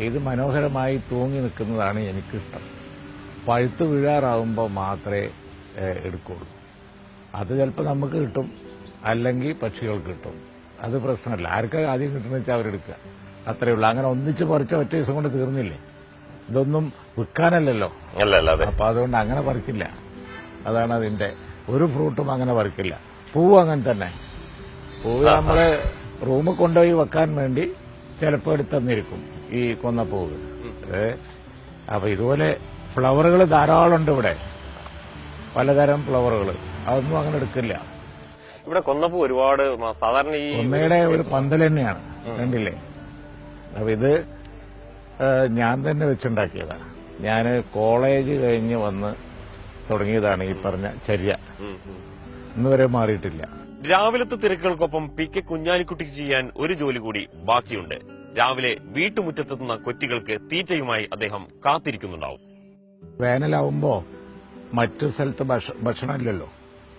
ഇത് മനോഹരമായി തൂങ്ങി നിൽക്കുന്നതാണ് എനിക്കിഷ്ടം. പഴുത്ത് വീഴാറാവുമ്പോൾ മാത്രമേ എടുക്കുള്ളൂ. അത് ചിലപ്പോൾ നമുക്ക് കിട്ടും. അല്ലെങ്കിൽ പക്ഷികൾക്ക് കിട്ടും. അത് പ്രശ്നമല്ല. ആർക്കാ ആദ്യം കിട്ടുന്ന വെച്ചാൽ അവരെടുക്കുക. അത്രയേ ഉള്ളൂ. അങ്ങനെ ഒന്നിച്ച് പറിച്ച ഒറ്റ ദിവസം കൊണ്ട് തീർന്നില്ലേ? ഇതൊന്നും വിൽക്കാനല്ലല്ലോ. അപ്പൊ അതുകൊണ്ട് അങ്ങനെ പറിക്കില്ല. അതാണ് അതിന്റെ. ഒരു ഫ്രൂട്ടും അങ്ങനെ പറിക്കില്ല. പൂവ് അങ്ങനെ തന്നെ. പൂവ് നമ്മൾ റൂമിൽ കൊണ്ടുപോയി വെക്കാൻ വേണ്ടി ചിലപ്പോൾ എടുത്തന്നിരിക്കും ഈ കൊന്ന പൂവ് ഏ? അപ്പൊ ഇതുപോലെ ഫ്ലവറുകൾ ധാരാളം ഉണ്ട് ഇവിടെ. പലതരം ഫ്ലവറുകൾ അതൊന്നും അങ്ങനെ എടുക്കില്ല. ഇവിടെ കൊന്നപ്പൂ ഒരുപാട് സാധാരണ ഈ ഒന്നയുടെ ഒരു പന്തൽ തന്നെയാണ്. കണ്ടില്ലേ? അപ്പൊ ഇത് ഞാൻ തന്നെ വെച്ചുണ്ടാക്കിയതാ. ഞാൻ കോളേജ് കഴിഞ്ഞ് വന്ന് തുടങ്ങിയതാണ് ഈ പറഞ്ഞ ചര്യ. ഇന്ന് വരെ മാറിയിട്ടില്ല. രാവിലത്തെ തിരക്കുകൾക്കൊപ്പം പി കെ കുഞ്ഞാലിക്കുട്ടിക്ക് ചെയ്യാൻ ഒരു ജോലി കൂടി ബാക്കിയുണ്ട്. രാവിലെ വീട്ടുമുറ്റത്തെത്തുന്ന കൊറ്റികൾക്ക് തീറ്റയുമായി അദ്ദേഹം കാത്തിരിക്കുന്നുണ്ടാവും. വേനലാവുമ്പോ മറ്റു സ്ഥലത്ത് ഭക്ഷ- ഭക്ഷണമില്ലല്ലോ.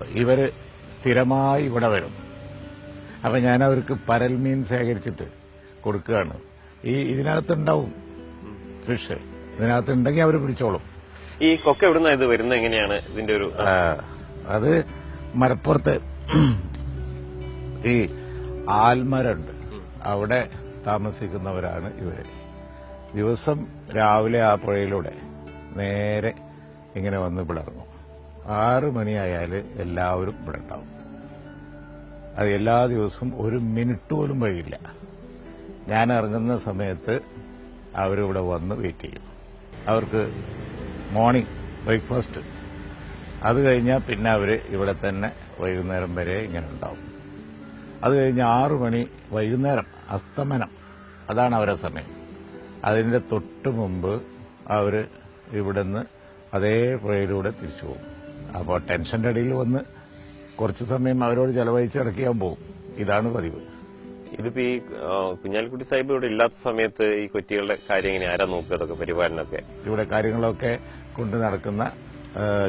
ഇവർ സ്ഥിരമായി ഇവിടെ വരും. അപ്പൊ ഞാൻ അവർക്ക് പരൽമീൻ ശേഖരിച്ചിട്ട് കൊടുക്കുകയാണ്. ഈ ഇതിനകത്തുണ്ടാവും ഫിഷ് ഇതിനകത്തുണ്ടെങ്കിൽ അവർ പിടിച്ചോളും. ഈ കൊക്ക എവിടുന്ന ഇത് വരുന്നത്? എങ്ങനെയാണ് ഇതിന്റെ ഒരു അത് മലപ്പുറത്ത് ഈ ആൽമരുണ്ട്. അവിടെ താമസിക്കുന്നവരാണ് ഇവർ ദിവസം രാവിലെ ആ പുഴയിലൂടെ നേരെ ഇങ്ങനെ വന്ന് ഇറങ്ങും ആറ് മണിയായാൽ എല്ലാവരും ഇവിടെ ഉണ്ടാവും. അത് എല്ലാ ദിവസവും ഒരു മിനിറ്റ് പോലും വഴിയില്ല. ഞാൻ ഇറങ്ങുന്ന സമയത്ത് അവരിവിടെ വന്ന് വെയിറ്റ് ചെയ്യും. അവർക്ക് മോർണിംഗ് ബ്രേക്ക്ഫാസ്റ്റ് അത് കഴിഞ്ഞാൽ പിന്നെ അവർ ഇവിടെ തന്നെ വൈകുന്നേരം വരെ ഇങ്ങനെ ഉണ്ടാവും. അത് കഴിഞ്ഞ് ആറു മണി വൈകുന്നേരം അസ്തമനം. അതാണ് അവരെ സമയം. അതിന്റെ തൊട്ട് മുമ്പ് അവർ ഇവിടുന്ന് അതേ പുഴയിലൂടെ തിരിച്ചു പോകും. അപ്പോൾ ടെൻഷന്റെ ഇടയിൽ വന്ന് കുറച്ച് സമയം അവരോട് ചെലവഴിച്ച് ഇടയ്ക്കാൻ പോകും. ഇതാണ് പതിവ്. ഇതിപ്പോ ഈ കുഞ്ഞാലിക്കുട്ടി സാഹിബ് ഇവിടെ ഇല്ലാത്ത സമയത്ത് ഈ കുറ്റികളുടെ കാര്യം എങ്ങനെ ആരാ നോക്കുക അതൊക്കെ പരിപാലനമൊക്കെ? ഇവിടെ കാര്യങ്ങളൊക്കെ കൊണ്ട് നടക്കുന്ന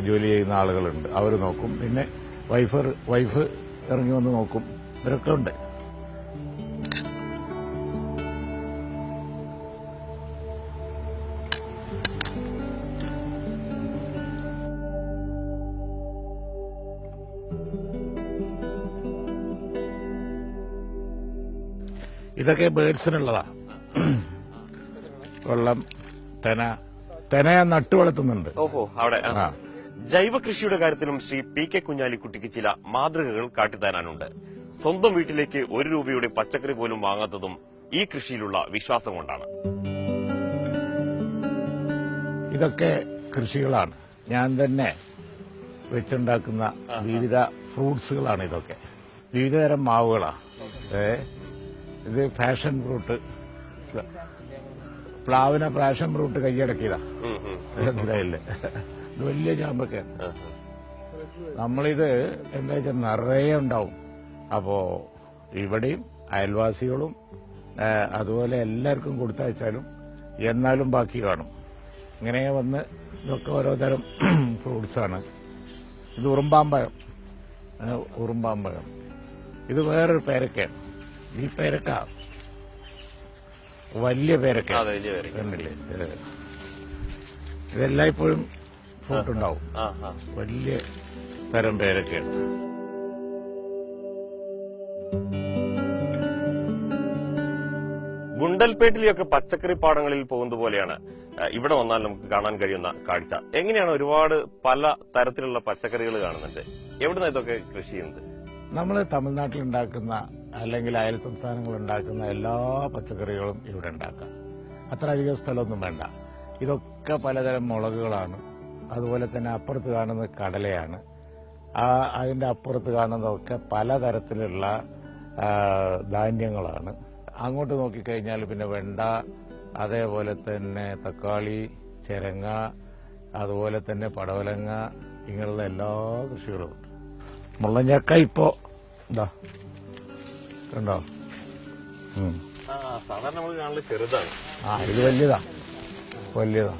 ജോലി ചെയ്യുന്ന ആളുകളുണ്ട്. അവർ നോക്കും. പിന്നെ വൈഫ് വൈഫ് ഇറങ്ങി വന്ന് നോക്കും. ഇവരൊക്കെ ഉണ്ട് ഇതൊക്കെ ബേഡ്സിനുള്ളതാ. വെള്ളം തെന. തെന നട്ടു വളർത്തുന്നുണ്ട്. ഓഹോ അവിടെ ജൈവ കൃഷിയുടെ കാര്യത്തിലും ശ്രീ പി കെ കുഞ്ഞാലിക്കുട്ടിക്ക് ചില മാതൃകകൾ കാട്ടിത്തരാനുണ്ട്. സ്വന്തം വീട്ടിലേക്ക് ഒരു രൂപയുടെ പച്ചക്കറി പോലും വാങ്ങാത്തതും ഈ കൃഷിയിലുള്ള വിശ്വാസം കൊണ്ടാണ്. ഇതൊക്കെ കൃഷികളാണ്. ഞാൻ തന്നെ വെച്ചുണ്ടാക്കുന്ന വിവിധ ഫ്രൂട്ട്സുകളാണ് ഇതൊക്കെ. വിവിധതരം മാവുകളാണ് ഇത് ഫാഷൻ ഫ്രൂട്ട്. പ്ല- പ്ലാവിനെ ഫാഷൻ ഫ്രൂട്ട് കൈയടക്കിയതാ ഉം, ഉം. മനസ്സിലായില്ലേ? ഇത് വലിയ ചാമ്പൊക്കെയാണ്. നമ്മളിത് എന്താ വെച്ചാൽ നിറയെ ഉണ്ടാവും. അപ്പോ ഇവിടെയും അയൽവാസികളും അതുപോലെ എല്ലാവർക്കും കൊടുത്തയച്ചാലും എന്നാലും ബാക്കി കാണും. ഇങ്ങനെ വന്ന് ഇതൊക്കെ ഓരോ തരം ഫ്രൂട്ട്സാണ് ഇത് ഉറുമ്പാമ്പഴം. ഉറുമ്പാമ്പഴം. ഇത് വേറൊരു പേരക്കയാണ്. ഈ പേരക്ക വലിയ പേരക്ക. അതെ വലിയ പേര് കണ്ടില്ലേ? ഇത്. ഇതെല്ലായ്പ്പോഴും ഫ്രൂട്ട് ഉണ്ടാവും വലിയ തരം പേരൊക്കെയാണ്. ഗുണ്ടൽപേട്ടിലെയൊക്കെ പച്ചക്കറി പാടങ്ങളിൽ പോകുന്നത് പോലെയാണ്. ഇവിടെ വന്നാൽ നമുക്ക് കാണാൻ കഴിയുന്ന കാഴ്ച. എങ്ങനെയാണ് ഒരുപാട് പല തരത്തിലുള്ള പച്ചക്കറികൾ കാണുന്നുണ്ട്? എവിടുന്ന ഇതൊക്കെ കൃഷി ചെയ്യുന്നത്? നമ്മൾ തമിഴ്നാട്ടിൽ ഉണ്ടാക്കുന്ന അല്ലെങ്കിൽ അയൽ സംസ്ഥാനങ്ങൾ ഉണ്ടാക്കുന്ന എല്ലാ പച്ചക്കറികളും ഇവിടെ ഉണ്ടാക്കാം. അത്ര അധികം സ്ഥലമൊന്നും വേണ്ട. ഇതൊക്കെ പലതരം മുളകുകളാണ്. അതുപോലെ തന്നെ അപ്പുറത്ത് കാണുന്നത് കടലയാണ്. ആ അതിന്റെ അപ്പുറത്ത് കാണുന്നതൊക്കെ പലതരത്തിലുള്ള ധാന്യങ്ങളാണ്. അങ്ങോട്ട് നോക്കിക്കഴിഞ്ഞാൽ പിന്നെ വെണ്ട അതേപോലെ തന്നെ തക്കാളി ചിരങ്ങ അതുപോലെ തന്നെ പടവലങ്ങ ഇങ്ങനെയുള്ള എല്ലാ കൃഷികളും ഉണ്ട്. മുള്ളഞ്ഞക്ക ഇപ്പോ എന്താ കണ്ടോ. സാധാരണ നമ്മൾ ചെറുതാണ്. ആ ഇത് വലിയതാ വലിയതാ.